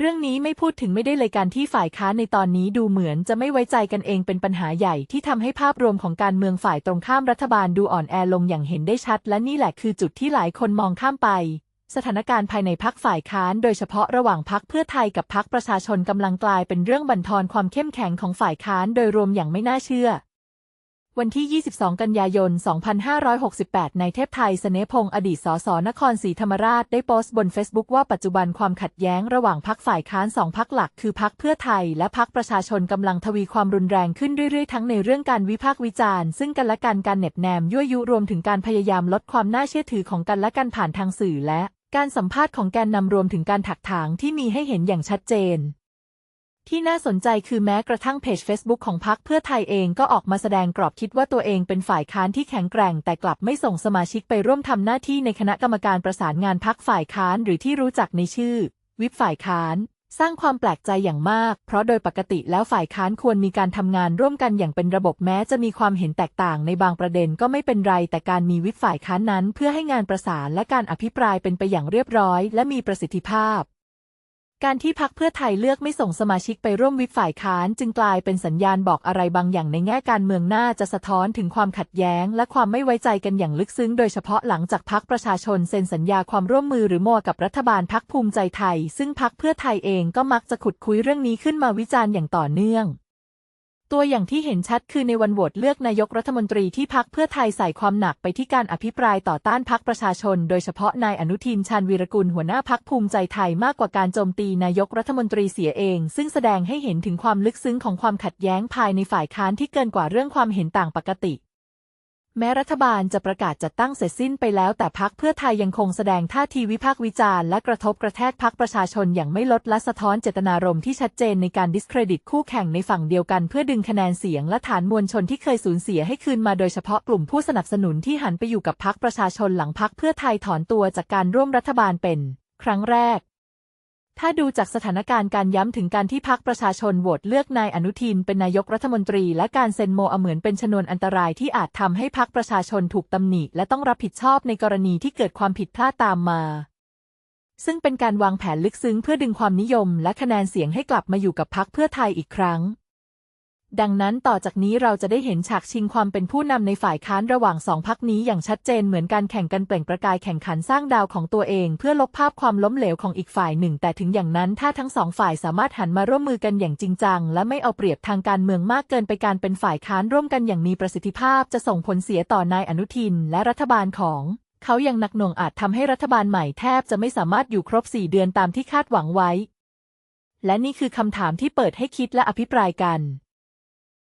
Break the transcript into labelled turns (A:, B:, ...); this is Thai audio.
A: เรื่องนี้ไม่พูดถึงไม่ได้เลยการที่ฝ่ายค้านในตอนนี้ดูเหมือนจะไม่ไว้ใจกันเองเป็นปัญหาใหญ่ที่ทำให้ภาพรวมของการเมืองฝ่ายตรงข้ามรัฐบาลดูอ่อนแอลงอย่างเห็นได้ชัด และนี่แหละคือจุดที่หลายคนมองข้ามไป สถานการณ์ภายในพักฝ่ายค้านโดยเฉพาะระหว่างพักเพื่อไทยกับพักประชาชนกำลังกลายเป็นเรื่องบั่นทอนความเข้มแข็งของฝ่ายค้านโดยรวมอย่างไม่น่าเชื่อ วันที่ 22 กันยายน 2568 ในเทพไทย เสนพงศ์อดีตสสนครศรีธรรมราชได้โพสต์บนเฟซบุ๊กว่าปัจจุบันความขัดแย้งระหว่างพักฝ่ายค้านสองพักหลัก คือพักเพื่อไทย และพักประชาชนกำลังทวีความรุนแรงขึ้นเรื่อยๆ ทั้งในเรื่องการวิพากษ์วิจารณ์ ซึ่งกันและกันการเน็บแนมยั่วยุรวมถึงการพยายามลดความน่าเชื่อถือของกันและกันผ่านทางสื่อและ การสัมภาษณ์ของแกนนำรวมถึงการถักถางที่มีให้เห็นอย่างชัดเจน ที่น่าสนใจคือแม้กระทั่งเพจ Facebook ของพรรคเพื่อไทยเองก็ออกมาแสดงกรอบคิดว่าตัวเองเป็นฝ่ายค้านที่แข็งแกร่ง แต่กลับไม่ส่งสมาชิกไปร่วมทำหน้าที่ในคณะกรรมการประสานงานพรรคฝ่ายค้านหรือที่รู้จักในชื่อ วิปฝ่ายค้าน สร้างความแปลกใจอย่างมาก เพราะโดยปกติแล้วฝ่ายค้านควรมีการทำงานร่วมกันอย่างเป็นระบบแม้จะมีความเห็นแตกต่างในบางประเด็นก็ไม่เป็นไร แต่การมีวิปฝ่ายค้านนั้น เพื่อให้งานประสานและการอภิปรายเป็นไปอย่างเรียบร้อย และมีประสิทธิภาพ การที่พักเพื่อไทยเลือกไม่ส่งสมาชิกไปร่วมวิปฝ่ายค้าน จึงกลายเป็นสัญญาณบอกอะไรบางอย่างในแง่การเมืองน่าจะสะท้อนถึงความขัดแย้ง และความไม่ไว้ใจกันอย่างลึกซึ้ง โดยเฉพาะหลังจากพักประชาชนเซ็นสัญญาความร่วมมือหรือมัวกับรัฐบาลพักภูมิใจไทย ซึ่งพักเพื่อไทยเองก็มักจะขุดคุยเรื่องนี้ขึ้นมาวิจารณ์อย่างต่อเนื่อง ตัวอย่างที่เห็นชัดคือในวันโหวตเลือกนายกรัฐมนตรีที่พักเพื่อไทยใส่ความหนักไปที่การอภิปรายต่อต้านพักประชาชน โดยเฉพาะนายอนุทินชาญวีรกุลหัวหน้าพักภูมิใจไทยมากกว่าการโจมตีนายกรัฐมนตรีเสียเอง ซึ่งแสดงให้เห็นถึงความลึกซึ้งของความขัดแย้งภายในฝ่ายค้านที่เกินกว่าเรื่องความเห็นต่างปกติ แม้รัฐบาลจะประกาศจัดตั้งเสร็จสิ้นไปแล้วแต่พักเพื่อไทยยังคงแสดงท่าทีวิพากษ์วิจารณ์และกระทบกระแทกพักประชาชนอย่างไม่ลดและสะท้อนเจตนารมณ์ที่ชัดเจนในการดิสเครดิตคู่แข่งในฝั่งเดียวกันเพื่อดึงคะแนนเสียงและฐานมวลชนที่เคยสูญเสียให้คืนมาโดยเฉพาะกลุ่มผู้สนับสนุนที่หันไปอยู่กับพักประชาชนหลังพักเพื่อไทยถอนตัวจากการร่วมรัฐบาลเป็น ครั้งแรก ถ้าดูจากสถานการณ์การย้ำถึงการที่พักประชาชนโหวตเลือกนายอนุทินเป็นนายกรัฐมนตรีและการเซ็นโมเหมือนเป็นชนวนอันตรายที่อาจทำให้พักประชาชนถูกตำหนิและต้องรับผิดชอบในกรณีที่เกิดความผิดพลาดตามมา ซึ่งเป็นการวางแผนลึกซึ้งเพื่อดึงความนิยมและคะแนนเสียงให้กลับมาอยู่กับพักเพื่อไทยอีกครั้ง ดังนั้นต่อจากนี้เราจะได้เห็นฉากชิงความเป็นผู้นำในฝ่ายค้านระหว่างสองพักนี้อย่างชัดเจนเหมือนการแข่งกันเปล่งประกายแข่งขันสร้างดาวของตัวเอง เพื่อลบภาพความล้มเหลวของอีกฝ่ายหนึ่ง แต่ถึงอย่างนั้นถ้าทั้งสองฝ่ายสามารถหันมาร่วมมือกันอย่างจริงจัง และไม่เอาเปรียบทางการเมืองมากเกินไปการเป็นฝ่ายค้านร่วมกันอย่างมีประสิทธิภาพ จะส่งผลเสียต่อนายอนุทิน และรัฐบาลของเขาอย่างหนักหน่วงอาจทำให้รัฐบาลใหม่แทบจะไม่สามารถอยู่ครบ4เดือนตามที่คาดหวังไว้ และนี่คือคำถามที่เปิดให้คิดและอภิปรายกัน